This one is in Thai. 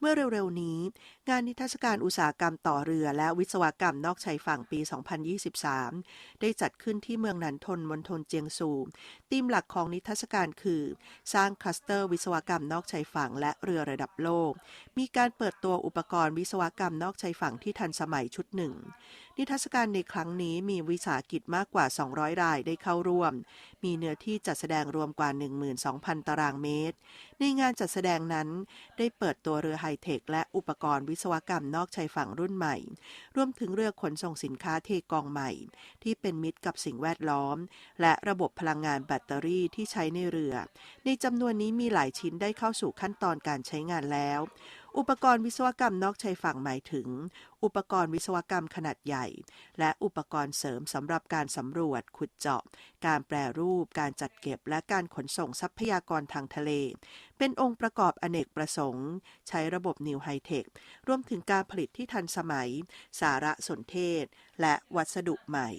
เมื่อเร็วๆ นี้ งานนิทรรศการอุตสาหกรรมต่อเรือและวิศวกรรมนอกชายฝั่งปี 2023 ได้จัดขึ้นที่เมืองนันทนมณฑลเจียงซูธีมหลักของนิทรรศการคือ สร้างคลัสเตอร์วิศวกรรมนอกชายฝั่งและเรือระดับโลก มีการเปิดตัวอุปกรณ์วิศวกรรมนอกชายฝั่งที่ทันสมัยชุดหนึ่ง นิทรรศการในครั้งนี้มีวิสาหกิจมากกว่า 200 รายได้เข้าร่วม มีเนื้อที่จัดแสดงรวมกว่า 12,000 ตารางเมตร ในงานจัดแสดงนั้นได้เปิดตัวเรือฮเทค และอุปกรณ์วิศวกรรมนอกชายฝั่งรุ่นใหม่ รวมถึงเรือขนส่งสินค้าเทกองใหม่ ที่เป็นมิตรกับสิ่งแวดล้อม และระบบพลังงานแบตเตอรี่ที่ใช้ในเรือ ในจำนวนนี้มีหลายชิ้นได้เข้าสู่ขั้นตอนการใช้งานแล้ว อุปกรณ์วิศวกรรมนอกชายฝั่งหมายถึง อุปกรณ์วิศวกรรมขนาดใหญ่ และอุปกรณ์เสริมสำหรับการสำรวจ ขุดเจาะ การแปรรูป การจัดเก็บ และการขนส่งทรัพยากรทางทะเล เป็นองค์ประกอบอเนกประสงค์ ใช้ระบบนิวไฮเทค รวมถึงการผลิตที่ทันสมัย สารสนเทศ และวัสดุใหม่